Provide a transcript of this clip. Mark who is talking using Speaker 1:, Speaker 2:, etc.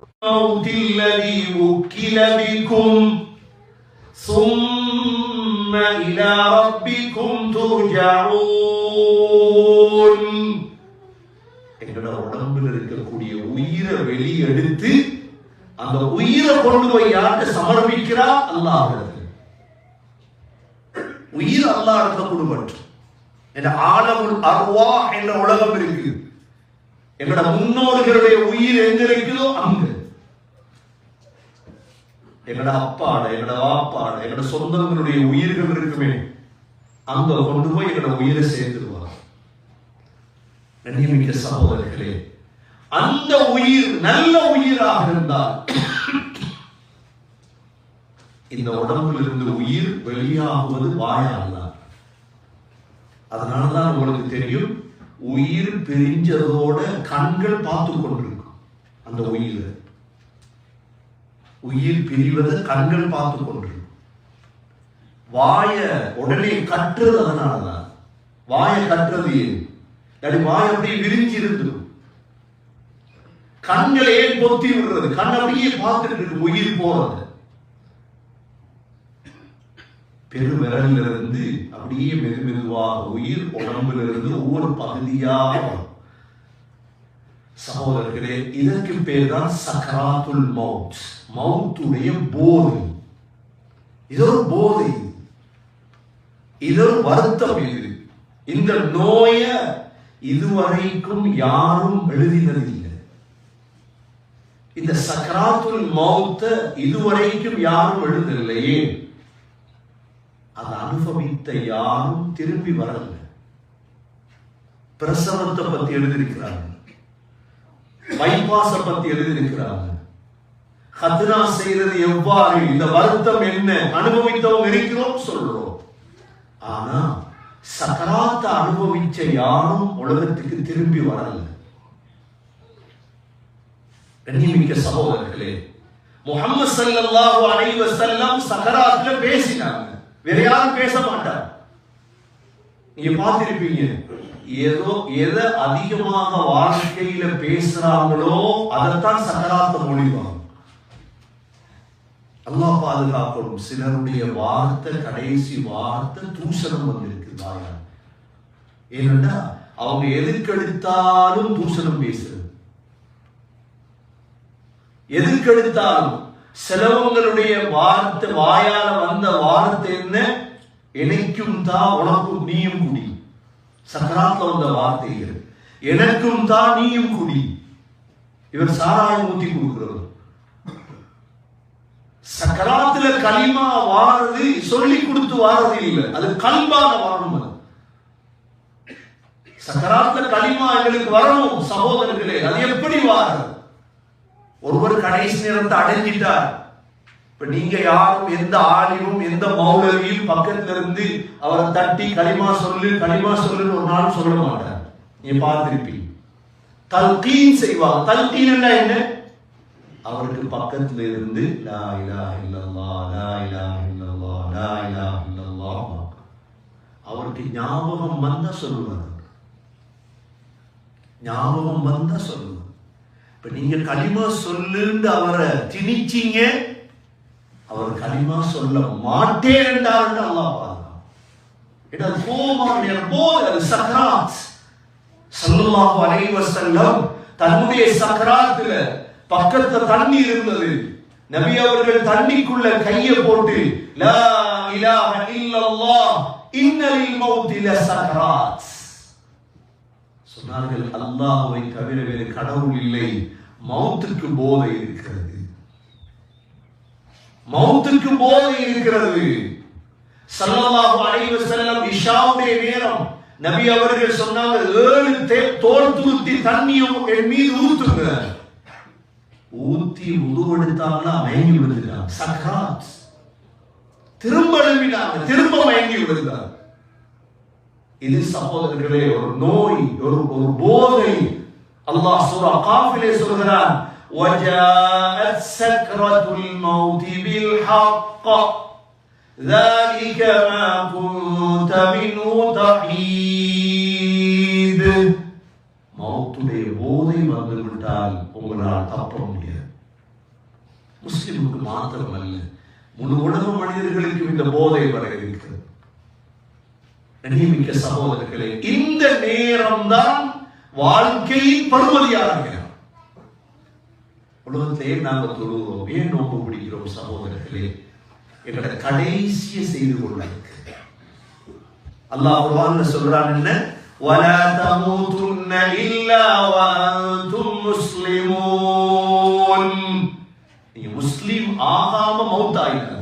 Speaker 1: الموت الذي وكل بكم ثم إلى ربكم ترجعون எங்களோட உடம்புல இருக்கக்கூடிய உயிரை வெளியெடுத்து அந்த உயிரை கொண்டு போய் யார்கிட்ட சமர்ப்பிக்கிறா அல்லாஹ் உயிர் அல்லாஹ் கொடுபட்டு என்ற ஆலமுல் அர்வா என்ற உலகம் இருக்குது எங்களோட முன்னோர்களுடைய உயிர் எங்க இருக்குதோ அங்க எங்களோட அப்பாட எங்களோட வாப்பாட எங்களோட சொந்தங்களுடைய உயிர்கள் இருக்குமே. அங்க கொண்டு போய் எங்களோட உயிரை சேர்த்துருவாங்க கண்ணியமிக்க சகோதரர்களே அந்த உயிர் நல்ல உயிராக இருந்தால் இந்த உடம்பில் இருந்து உயிர் வெளியாகுவது வாயால் தான் அதனாலதான் உங்களுக்கு தெரியும் உயிர் பிரிஞ்சதோட கண்கள் பார்த்து கொண்டிருக்கும். அந்த உயிரை. உயிர் பிரிவதை கண்கள் பார்த்து கொண்டு வாய உடனே கட்டுறது அதனாலதான். வாய கட்டுறது ஏன்? வாய் அப்படியே விரிஞ்சு இருந்துடும் கண்களை ஏன் பொத்தி விடுறது? கண் அப்படியே பார்த்துட்டு இருக்கு உயிர் போறது. பெருவிரலிருந்து அப்படியே மெது மெதுவாக உயிர் உடம்புல இருந்து ஒவ்வொரு பகுதியாக வரும். சகோதரர்களே இதற்கு பேர் தான் சக்கராத்துல் மவுத். மவுத்துடைய போதை. இது ஒரு போதை. இது ஒரு வருத்தம் இது. இந்த நோய இதுவரைக்கும் யாரும் எழுதினதில்லை. இந்த சக்கராத்துல் மௌத்த இதுவரைக்கும் யாரும் எழுதவில்லையே. அதை அனுபவித்த யாரும் திரும்பி வரல பிரசவத்தை பத்தி எழுதியிருக்கிறார்கள். பைபாஸ பத்தி எழுதியிருக்கிறாங்க. ஹத்னா செய்தது எவ்வாறு? இந்த வருத்தம் என்ன? அனுபவித்தவங்க இருக்கிறோம் சொல்றோம். ஆனா சக்கராத்த அனுபவிச்ச யாரும் உலகத்துக்கு திரும்பி வரல. கண்ணியமிக்க சகோதரர்களே முகமது சல்லாஹு அலைவ செல்லம் சக்கராத்துல பேசினாங்க. வேற யாரும் பேச மாட்டாங்க. நீங்க பார்த்திருப்பீங்க. ஏதோ எதை அதிகமாக வாழ்க்கையில பேசுறாங்களோ அதைத்தான் சக்கராத்த மொழிவாங்க அல்லாஹ் பாதுகாக்கணும் சிலருடைய வார்த்தை கடைசி வார்த்தை தூஷணம் வந்திருக்கு தாயா ஏனென்றா அவங்க எதுக்கெடுத்தாலும் தூஷணம் பேசுறது. எதுக்கெடுத்தாலும் சிலவங்களுடைய வார்த்தை வாயால வந்த வார்த்தை என்ன? எனக்கும் தான் உனக்கும் நீயும் குடி. சக்கராத்துல வந்த வார்த்தைகள் எனக்கும் தான் நீயும் குடி. இவர் சாராயம் ஊத்தி கொடுக்கிறது சக்கராத்துல களிமா வாழறது சொல்லி கொடுத்து வாழறது இல்லை. அது கல்பாக வாழணும் அது. சக்கராத்துல களிமா எங்களுக்கு வரணும் சகோதரர்களே. அது எப்படி வாரது? ஒருவர் கடைசி நேரத்தை அடைஞ்சிட்டார். இப்ப நீங்க யாரும் எந்த ஆலிமும் எந்த மௌலவியும் பக்கத்துல இருந்து அவரை தட்டி களிமா சொல்லு களிமா சொல்லுன்னு ஒரு நாள் சொல்ல மாட்டார். நீ பார்த்திருப்பீங்க. தல்கீன் செய்வாங்க. தல்கீன் என்ன? அவருக்கு பக்கத்துல இருந்து லா இலாஹ இல்லல்லாஹ் லா இலாஹ இல்லல்லாஹ் லா அவருக்கு ஞாபகம் வந்தா சொல்லுவார். ஞாபகம் வந்தா சொல்லுவார். இப்ப நீங்க களிமா சொல்லுன்னு அவரை திணிச்சீங்க அவர் களிமா சொல்ல மாட்டேன் என்றார் அல்லாஹ் பாதுகாப்பு இது அது கோபமான நேரம். போது அது சக்கராத். ஸல்லல்லாஹு தன்னுடைய சக்கராத்துல பக்கத்துல தண்ணி இருந்தது. நபி அவர்கள் தண்ணிக்குள்ள கையை போட்டு லா இலாஹ இல்லல்லாஹ் இன்னலில் மௌத்தில லசக்கராத் சொன்னார்கள் அல்லாஹ்வை தவிர வேறு கடவுள் இல்லை. மௌத்துக்கு போதை இருக்கிறது. மௌத்துக்கு போதை இருக்கிறது. ஸல்லல்லாஹு அலைஹி வஸல்லம் இஷாவுடைய நேரம். நபி அவர்கள் சொன்னாங்க ஏழு தே- தோல் தூத்தி தண்ணியும் என் மீது ஊத்துங்க. ஊத்தி உருவெடுத்தாங்கன்னா மயங்கி விழுந்துட்டாங்க. சக்ராத் திரும்ப எழுப்பினாங்க திரும்ப மயங்கி விழுந்தாங்க. இது சகோதரர்களே ஒரு நோய் ஒரு ஒரு போதை. அல்லாஹ் சூரா காஃபிலே சொல்கிறான் وجاءت سكرة الموت بالحق ذلك ما كنت منه تحيد மௌத்துடைய போதை வந்துவிட்டால் உங்களால் தப்ப முடியாது முஸ்லிமுக்கு மாத்திரமல்ல முழு உலக மனிதர்களுக்கும் இந்த போதை வர இருக்கிறது கண்ணியமிக்க சகோதரர்களே இந்த நேரம்தான் வாழ்க்கையின் பருமதியாக நேரம் உலகத்திலே நாங்கள் தொழுகிறோம் ஏன் நோக்கு பிடிக்கிறோம் சகோதரர்களே எங்களோட கடைசிய செய்து கொள்ள அல்லாஹ் குர்ஆன்ல சொல்றான் என்ன ولا تموتن الا وانتم مسلمون நீங்க முஸ்லிம் ஆகாம மௌத்தாயினார்